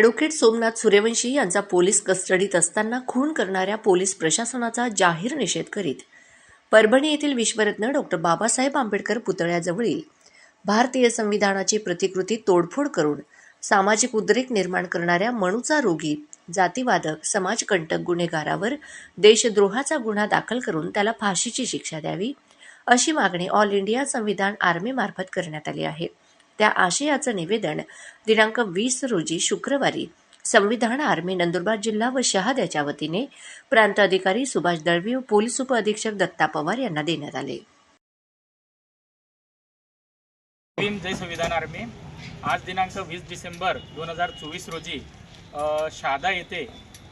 Advocate Somnath Suryavanshi यांचा police कस्टडीत असताना खून करणाऱ्या पोलीस प्रशासनाचा जाहीर निषेध करीत. परभणी येथील विश्वरत्न डॉक्टर बाबासाहेब आंबेडकर पुतळ्याजवळील भारतीय संविधानाची प्रतिकृती तोडफोड करून सामाजिक उद्रेक निर्माण करणाऱ्या मणूचा रोगी जातीवादक समाजकंटक गुन्हेगारावर देशद्रोहाचा गुन्हा दाखल करून त्याला फाशीची शिक्षा द्यावी अशी मागणी ऑल इंडिया संविधान आर्मीमार्फत करण्यात आली आहे. त्या आशयाचं निवेदन दिनांक वीस रोजी शुक्रवारी संविधान आर्मी नंदुरबार जिल्हा व शहाद्याच्या वतीने प्रांत अधिकारी सुभाष दळवी व पोलीस उपअधीक्षक दत्ता पवार यांना देण्यात आले. जय संविधान आर्मी. आज दिनांक वीस डिसेंबर दोन हजार चोवीस रोजी शहादा येथे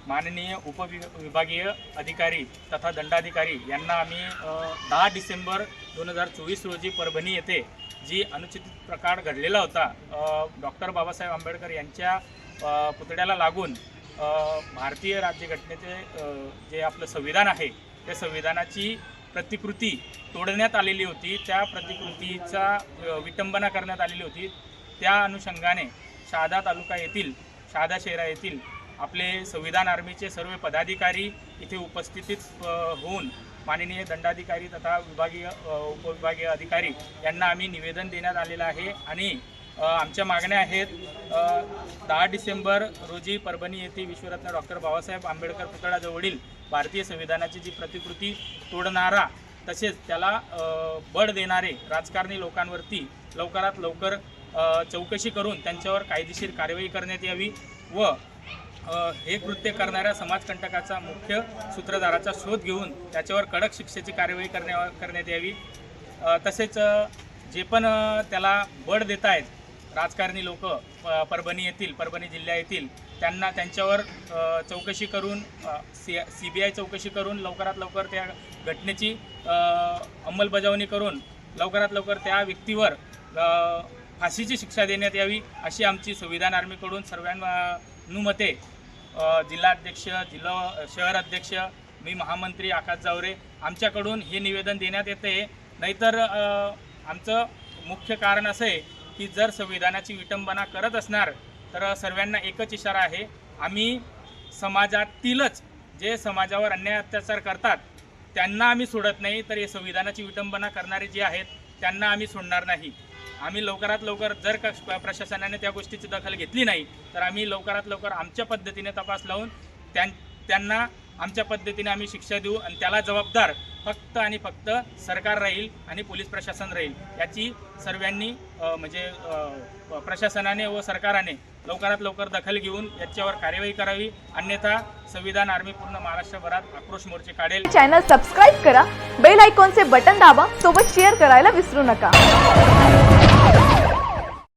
माननीय उपविभागीय अधिकारी तथा दंडाधिकारी यांना आम्ही दहा डिसेंबर दोन हजार चोवीस रोजी परभणी येथे जी अनुचित प्रकार घडलेला होता डॉक्टर बाबासाहेब आंबेडकर यांच्या पुतळ्याला लागून भारतीय राज्यघटनेचे जे आपलं संविधान आहे त्या संविधानाची प्रतिकृती तोडण्यात आलेली होती त्या प्रतिकृतीचा विटंबना करण्यात आलेली होती. त्या अनुषंगाने शहादा तालुका येथील शहादा शहरा येथील आपले संविधान आर्मीचे सर्व पदाधिकारी इथे उपस्थितीत होऊन माननीय दंडाधिकारी तथा विभागीय उपविभागीय अधिकारी यांना आम्ही निवेदन देण्यात आलेलं आहे आणि आमच्या मागण्या आहेत दहा डिसेंबर रोजी परभणी येथे विश्वरत्न डॉक्टर बाबासाहेब आंबेडकर पुतळ्याजवळील भारतीय संविधानाची जी प्रतिकृती तोडणारा तसेच त्याला बळ देणारे राजकारणी लोकांवरती लवकरात लवकर चौकशी करून त्यांच्यावर कायदेशीर कारवाई करण्यात यावी व हे कृत्य करणाऱ्या समाजकंटकाचा मुख्य सूत्रधाराचा शोध घेऊन त्याच्यावर कडक शिक्षेची कार्यवाही करण्या करण्यात यावी. तसेच जे पण त्याला बळ देत आहेत राजकारणी लोक परभणी येथील परभणी जिल्ह्या येथील त्यांना त्यांच्यावर चौकशी करून सी सी बी आय चौकशी करून लवकरात लवकर त्या घटनेची अंमलबजावणी करून लवकरात लवकर त्या व्यक्तीवर फाशीची शिक्षा देण्यात यावी अशी आमची संविधान आर्मीकडून सर्वांनुमते जिल्हाध्यक्ष जिल्हा शहर अध्यक्ष मी महामंत्री आकाश जावरे आमच्याकडून हे निवेदन देण्यात येते नाहीतर आमचं मुख्य कारण असं आहे की जर संविधानाची विटंबना करत असणार तर सर्वांना एकच इशारा आहे. आम्ही समाजातीलच जे समाजावर अन्याय अत्याचार करतात त्यांना आम्ही सोडत नाही तर हे संविधानाची विटंबना करणारे जे आहेत त्यांना आम्ही सोडणार नाही. आम्ही लवकरात लवकर जर का प्रशासनाने त्या गोष्टीची दखल घेतली नाही तर आम्ही लवकरात लवकर आमच्या पद्धतीने तपास लावून त्यां त्यांना आमच्या पद्धतीने आम्ही शिक्षा देऊ आणि त्याला जबाबदार फक्त आणि फक्त सरकार राहील आणि पोलीस प्रशासन राहील याची सर्वांनी म्हणजे प्रशासनाने व सरकाराने लवकरात लवकर दखल घेऊन याच्यावर कार्यवाही करावी अन्यथा संविधान आर्मी पूर्ण महाराष्ट्रभरात आक्रोश मोर्चे काढेल. चॅनल सबस्क्राईब करा बेल आयकॉनचे बटन दाबा सोबत शेअर करायला विसरू नका.